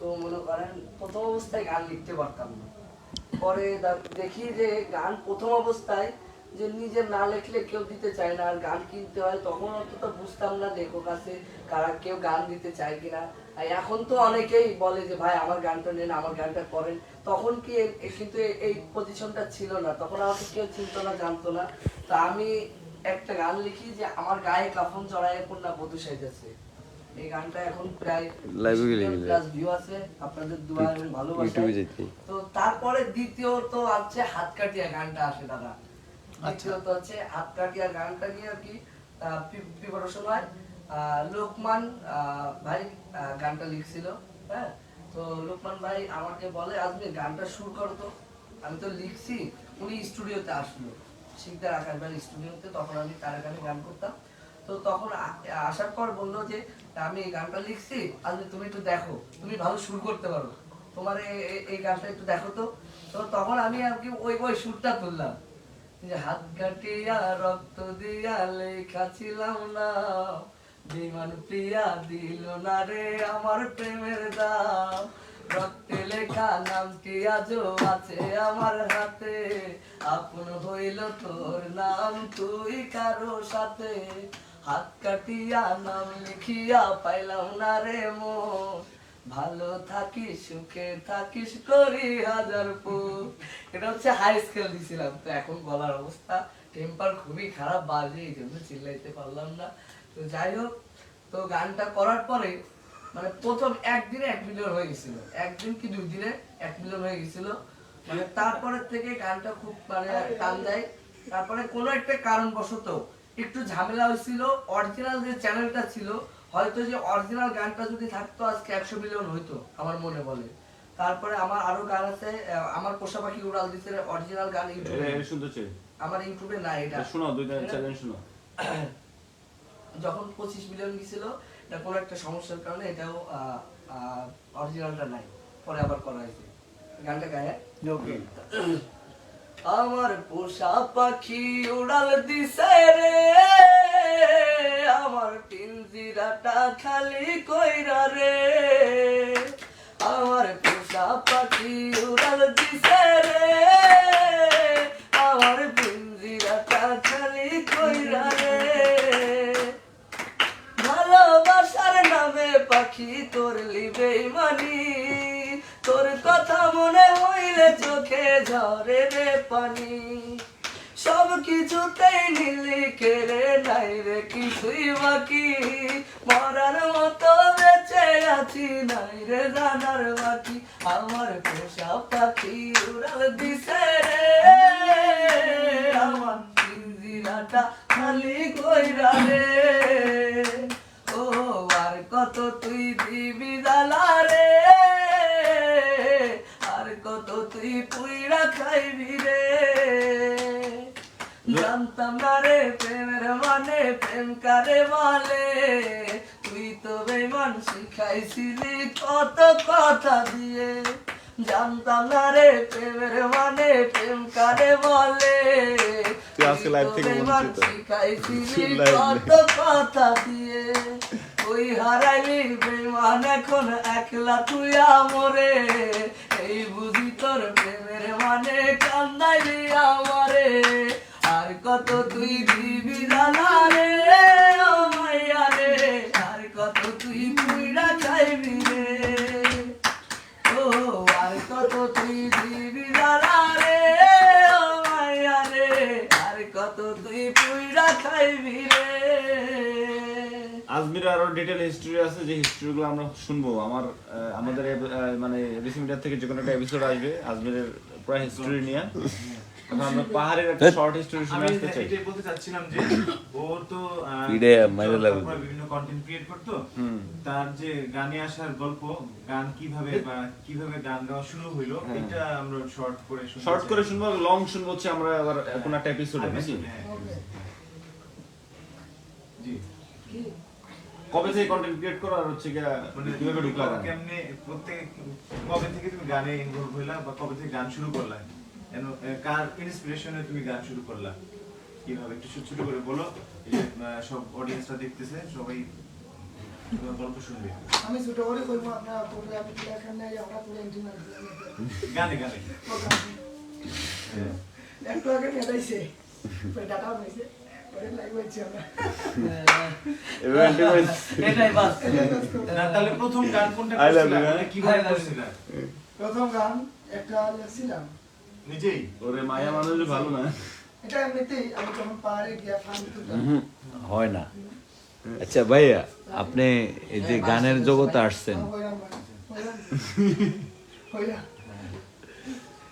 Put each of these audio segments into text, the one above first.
তো মনে করেন প্রথম অবস্থায় গান লিখতে পারতাম না। পরে দেখি যে গান প্রথম অবস্থায় যে নিজে না লিখলে কেউ দিতে চায় না, আর গান কিনতে হয়, তখন অতটা বুঝতাম না লেখক আছে, কারা কেউ গান দিতে চায় কিনা। আর এখন তো অনেকেই বলে যে, ভাই, আমার গানটা নেন, আমার গানটা করেন। তখন কি কিন্তু এই পজিশনটা ছিল না। তখন আমাকে কেউ চিনতো না, জানতো না। তা আমি একটা গান লিখি যে, আমার গায়ে কাফন জড়ায় কন্যা বধূ সাইতেছে এই গানটা এখন প্রায় Live গেলে গেলে। প্লাস ভিউ আছে আপনাদের দোয়া এবং ভালোবাসা ইউটিউবে যেতে তো তারপরে আছে হাত কাটিয়া গানটা আসে দাদা। দ্বিতীয়ত হচ্ছে হাত কাটিয়া গানটা নিয়ে আর কি প্রিপারেশন হয়। লোকমান ভাই গানটা লিখছিল হ্যাঁ? তো লোকমান ভাই আমাকে বলে আজকে গানটা শুরু করো তো। আমি তো লিখছি উনি স্টুডিওতে আসলো। শিকদার আকাশ ভাই স্টুডিওতে তখন আমি তার গানে গান করতাম। তো তখন আসার পর বলল যে, আমি এই গানটা লিখছি, আজকে তুমি একটু দেখো, তুমি ভালো সুর করতে পারো। তোমার এই গানটা একটু দেখো তো। তো তখন আমি আর কি ওই ওই সুরটা তুললাম। যে হাত কাটিয়া, রক্ত দিয়া, লেখা ছিলাম না। বিমান প্রিয়া দিল না রে আমার প্রেমের দাম। রক্তে লেখা আছে আমার হাতে। আপন হইল তোর নাম, তুই কারও সাথে। হাত কাটিয়া নাম লিখিয়া পাইলাম না রে মো ভালো থাকিস, সুখে থাকিস করি হাজার এটা হচ্ছে হাই স্কেল দিছিলাম, তো এখন গলার অবস্থা টেম্পার খুবই খারাপ, বাজে, এই জন্য চিল্লাইতে পারলাম না। তো যাই হোক, তো গানটা করার পরে মানে প্রথম একদিনে এক মিলিয়ন হয়ে গেছিল। একদিন কি দুই দিনে এক মিলিয়ন হয়ে গেছিল। মানে তারপরের থেকে গানটা খুব মানে টান দেয়। তারপরে কোনো একটা কারণবশত একটু ঝামেলা হয়েছিল অরিজিনাল যে চ্যানেলটা ছিল হয়তো যে অরিজিনাল গানটা যদি থাকতো আজকে একশো মিলিয়ন হইতো আমার মনে বলে। তারপরে আমার আরও গান আছে আমার পোষা পাখি উড়াল দিচ্ছে অরিজিনাল গান ইউটিউবে। আমার ইউটিউবে নাই এটা। শোনো দুইটা চ্যালেঞ্জ শোনো। যখন পঁচিশ মিলিয়ন গেছিল এটা কোনো একটা সমস্যার কারণে এটাও অরিজিনালটা নাই। পরে আবার করা হয়েছে। গানটা গায়ে? ওকে আমার পোষা পাখি উড়াল দিছে রে। আমার পিঞ্জিরাটা খালি কইরা রে। আমার পোষা পাখি উড়াল দিছে রে আমার পিঞ্জিরাটা খালি কইরা রে ভালোবাসার নামে পাখি তোর লিবে মানি তোর কথা মনে হইলে চোখে ঝরে রে পানি, সব কিছুতেই নীলি কেড়ে নাই রে কিছুই বাকি। মরার মতো বেঁচে আছি নাই রে জানার বাকি। আমার পোষা পাখি উড়াল দিছে রে। আমার পিঞ্জিরাটা খালি কইরা রে ও আর কত তুই দিবি জ্বালা রে। তুই পুইরা খাইবি রে জানতাম না রে প্রেমের মানে প্রেম কারে বলে? তুই তো বেমান শিখাইছিলি কত কথা দিয়ে। জানতাম না রে প্রেমের মানে প্রেম কারে বলে? তুই আজকে live থেকে বেমান শিখাইছিলি কত কথা দিয়ে। ওই হারাইলি বেমান এখন একলা তুই আমরে। এই বুঝি তোর প্রেমের মানে কান্দাইলি আমারে। আর কত তুই দিবি জানা রে, ও মাইয়া রে। আর কত তুই পুইরা খাইবি রে। ও, আর কত তুই দিবি জানা রে, ও মাইয়া রে। আর কত তুই পুইরা খাইবি রে। আজমির আরও ডিটেল হিস্ট্রি আছে যে হিস্ট্রিগুলো আমরা শুনব। আমার আমাদের মানে রিসি মিডিয়া থেকে যে কোনো একটা এপিসোড আসবে আজমিরের পুরো হিস্ট্রি নিয়ে। আমরা পাহাড়ের একটা শর্ট হিস্ট্রি শুনে আসতে চাই। এটাই বলতে চাচ্ছিলাম যে ও তো আহ, মাইরে লাগবে। বিভিন্ন কন্টেন্ট ক্রিয়েট করতো। তার যে গানে আসার গল্প গান কীভাবে বা কীভাবে গান গাওয়া শুরু হইল হ্যাঁ। এটা আমরা শর্ট করে শর্ট করে শুনব লং শুনব হচ্ছে আমরা আবার কোনো একটা এপিসোডে হ্যাঁ। জি। কবে থেকে কন্টেন্ট ক্রিয়েট করো আর হচ্ছে মানে কীভাবে ঢুকলা গানে? কেমনে প্রত্যেক কবে থেকে তুমি গানে ইনভলভ হইলা বা কবে থেকে গান শুরু করলা? এন কার ইন্সপিরেশনে তুমি গান শুরু করলা? কীভাবে? একটু ছোট ছোট করে বলো। সব অডিয়েন্সরা দেখতেছে সবাই গল্প শুনবে। আমি ছোট করে কইবো আপনারা পড়লে আমি কি এখন নাই হঠাৎ করে এন্ট্রি গানে গানে। হ্যাঁ। একটু আগে ডাটাও নিছে প্রথম গান কোনটা? হ্যাঁ। মানে কীভাবে I love you. করছিলা প্রথম গান একটা লেখছিলাম। নিজেই? ওরে মায়া মানুষ ভালো না? এটা এমনিতেই আমি যখন পাহাড়ে গিয়া ফান তুলতাম হুম, হয় না। আচ্ছা ভাইয়া আপনি এই যে গানের জগতে আসছেন হইলাম হইলাম হইলাম তো আমি গাছে একটা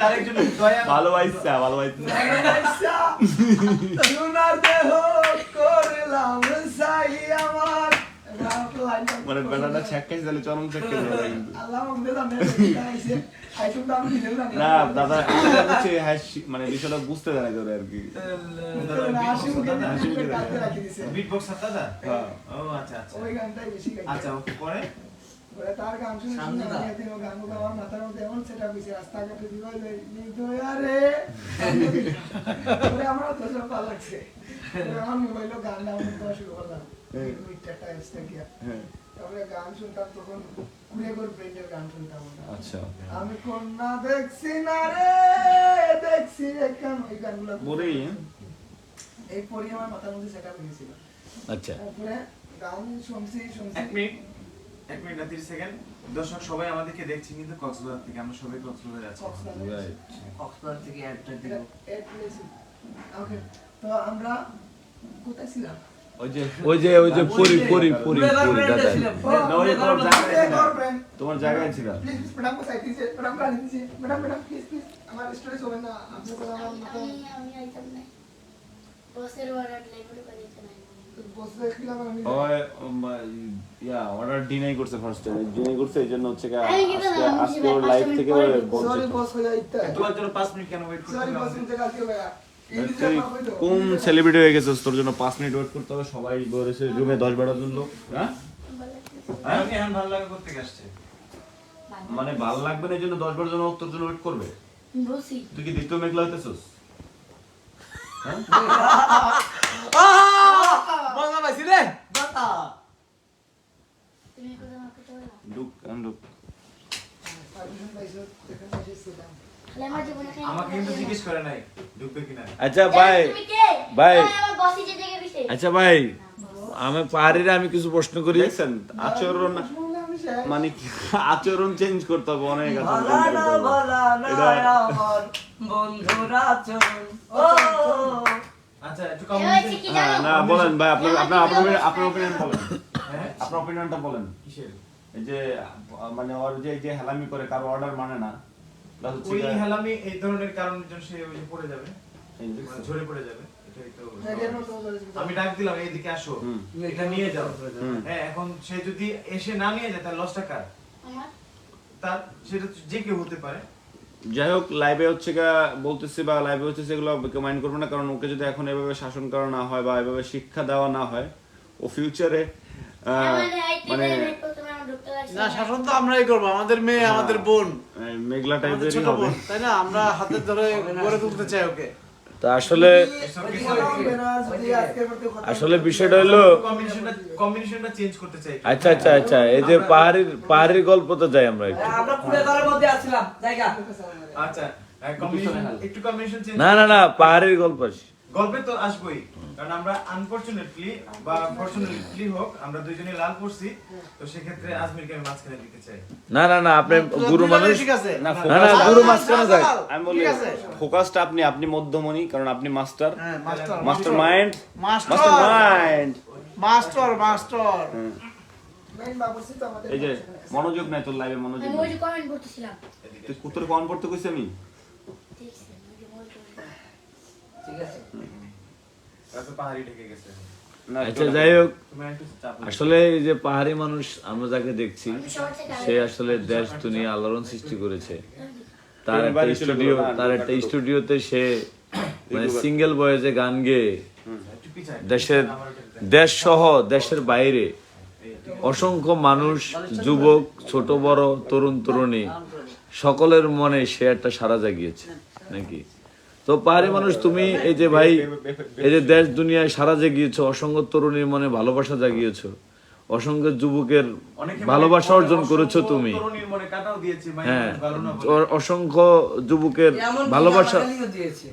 তার একজন দয়া ভালোবাসা, সোনার দেহ করলাম সাই আমার। মানে বেলাটা তাহলে চরম কিন্তু। না দাদা হচ্ছে মানে বিষয়টা বুঝতে জানে তোরে আর কি। বিট বক্স দাদা হ্যাঁ। ও আচ্ছা আচ্ছা। ওই গানটাই বেশি আচ্ছা পরে? তার গান শুনে শুনে সামনে আমি দাও। একদিন ও গানগুলো আমার মাথার মধ্যে এমন সেটা হয়েছে রাস্তাঘাটে দিবাই যাই আমার তো সব ভালো লাগছে। আমার মোবাইলে গান ডাউনলোড করা শুরু করলাম। দুইটা একটা থেকে তারপরে গান শুনতাম তখন ঘুরে ঘুরে ব্রেন্ডের গান শুনতাম আচ্ছা। আমি কন্যা দেখছি না রে দেখছি ওই গানগুলো এই পরি আমার মাথার মধ্যে সেটা হয়েছিল। আচ্ছা। তারপরে গান শুনছি শুনছি। এক মিনিট। এক মিনিট না তিরিশ সেকেন্ড। দর্শক সবাই আমাদেরকে দেখছে কিন্তু কক্সবাজার থেকে আমরা সবাই কক্সবাজার আছি। কক্সবাজার থেকে অ্যাডটা দিব ওকে তো আমরা কোথায় ছিলাম? ওই যে ওই যে পুরি পুরি পুরি পুরি দাদা তোমার জায়গায় ছিল বসের ওয়ার্ড লেগুলো করে করছে ফার্স্ট টাইম করছে এই জন্য হচ্ছে মিনিট কেন ওয়েট কোন সেলিব্রিটি হয়ে গেছে তোর জন্য পাঁচ মিনিট ওয়েট করতে হবে? সবাই বলেছে রুমে দশ বারো জন লোক হ্যাঁ? মানে ভালো লাগবে না এই জন্য দশ বারো জন তোর জন্য ওয়েট করবে? তুই কি দ্বিতীয় মেঘলা হইতেছস? হ্যাঁ? আচ্ছা ভাই ভাই। আচ্ছা ভাই আমি পাহাড়িরা আমি কিছু প্রশ্ন করি। আচরণ মানে আচরণ চেঞ্জ করতে হবে অনেক না আচ্ছা হ্যাঁ, না বলেন ভাই আপনার আপনার আপনার ওপিনিয়ন বলেন হ্যাঁ আপনার ওপিনিয়নটা বলেন। কিসের? এই যে মানে ওর যে যে হেলামি করে কারও অর্ডার মানে না। ওই হেলামি এই ধরনের কারণের জন্য সে ওই যে পড়ে যাবে। মানে? ঝরে পড়ে যাবে। আমি আমি ডাক দিলাম এইদিকে আসো। এটা নিয়ে যাও। হ্যাঁ এখন সে যদি এসে না নিয়ে যায় তার লসটা কার? তার সেটা যে কেউ হতে পারে। যাই হোক লাইভে হচ্ছে গা বলতেছি বা লাইভে হচ্ছে সেগুলো কেউ মাইন্ড করবে না কারণ ওকে যদি এখন এভাবে শাসন করা না হয় বা এভাবে শিক্ষা দেওয়া না হয় ও ফিউচারে মানে না শাসন তো আমরাই করব আমাদের মেয়ে আমাদের বোন। মেঘলা আমাদের টাইপেরই ছোট বোন তাই না? আমরা হাতে ধরে গড়ে তুলতে চাই ওকে। তা আসলে আসলে বিষয়টা হলো কম্বিনেশনটা কম্বিনেশনটা চেঞ্জ করতে চাই। আচ্ছা আচ্ছা আচ্ছা এই যে পাহাড়ির পাহাড়ির গল্প তো যাই আমরা একটু। জায়গা। আচ্ছা কম্বিনেশন একটু কম্বিনেশন চেঞ্জ না না না পাহাড়ির গল্প আসি। গল্পে তো আসবোই। কারণ আমরা আনফরচুনেটলি বা ফরচুনেটলি হোক আমরা দুইজনে লাল পড়ছি তো সেক্ষেত্রে আজমিরকে আমি মাঝখানে দিতে চাই। না না না আপনি গুরু মানুষ ঠিক আছে। না না গুরু মাঝখানে যায় আমি বলি ঠিক ফোকাসটা আপনি আপনি মধ্যমণি কারণ আপনি মাস্টার। হ্যাঁ master master mind. Master. Master mind master master এই যে মনোযোগ নাই তোর লাইভে মনোযোগ আমি ওই নাই। যে কমেন্ট করতেছিলাম। তুই কুত্তর কন পড়তে কইছি আমি? ঠিক আছে। ঠিক আছে? পাহাড়ি ঢেকে গেছে। আচ্ছা যাই হোক আসলে এই যে পাহাড়ি মানুষ আমরা যাকে দেখছি সে আসলে দেশ দুনিয়া আলোড়ন সৃষ্টি করেছে। তার একটা স্টুডিও তার একটা স্টুডিওতে সে মানে সিঙ্গেল বয়েজে গান গেয়ে দেশের দেশ সহ দেশের বাইরে অসংখ্য মানুষ যুবক ছোট বড় তরুণ তরুণী সকলের মনে সে একটা সারা জাগিয়েছে নাকি? তো পাহাড়ি মানুষ তুমি এই যে ভাই এই যে দেশ দুনিয়ায় সারা জাগিয়েছো অসংখ্য তরুণীর মনে ভালোবাসা জাগিয়েছো অসংখ্য যুবকের ভালোবাসা অর্জন করেছ তুমি মনে হ্যাঁ অসংখ্য যুবকের ভালোবাসা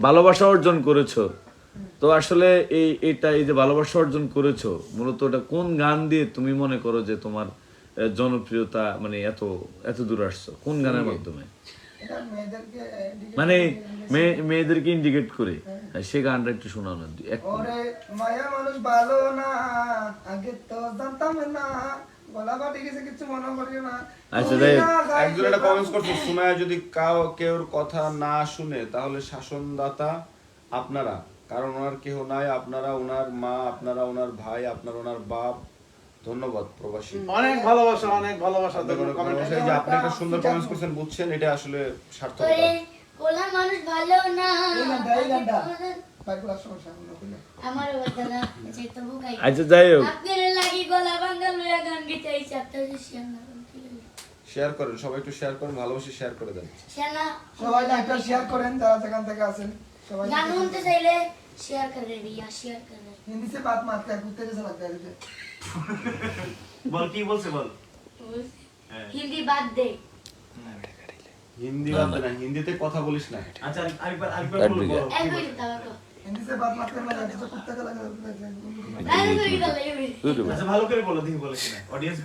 ভালোবাসা অর্জন করেছ তো আসলে এই এটা এই যে ভালোবাসা অর্জন করেছ মূলত ওটা কোন গান দিয়ে তুমি মনে করো যে তোমার জনপ্রিয়তা মানে এত এত দূর আসছো কোন গানের মাধ্যমে এটা মানে মেয়ে- মেয়েদেরকে ইন্ডিকেট করে। সে গানটা একটু শোনাও না এক ওরে মায়া মানুষ ভালো না আগে তো জানতাম না। মনে আচ্ছা, যদি কাউ কেউর কথা না শুনে তাহলে শাসনদাতা আপনারা। কারণ ওনার কেহ নাই আপনারা ওনার মা আপনারা ওনার ভাই আপনারা ওনার বাপ। ধন্যবাদ প্রবাসী। অনেক ভালোবাসা অনেক ভালোবাসা যে আপনি একটা সুন্দর কমেন্টস করছেন বুঝছেন এটা আসলে সার্থকতা। তোরে কোলা মানুষ ভালো না। আচ্ছা যাই হোক। শেয়ার করেন সবাই একটু শেয়ার করেন ভালোবাসি শেয়ার করে দেন। সবাই লাইভটা শেয়ার করেন যারা যেখান থেকে আছেন সবাই গান শুনতে চাইলে শেয়ার করে রিয়া শেয়ার করে हिंदी से बात मारते हैं कुत्ते जैसा लगता है तुझे বল কি বলছে বল হিন্দি বাদ দে হিন্দি বাদ দে না হিন্দিতে কথা বলিস না আচ্ছা আরেকবার আরেকবার কাট বলো, দিকে। বলো, এক কি মিনিট দাও তো हिंदी से बात मारते हैं लगता है कुत्ते का लगा তাই তো কি করলে দুটো বল- আচ্ছা ভালো করে বলো দেখি বলে কিনা অডিয়েন্স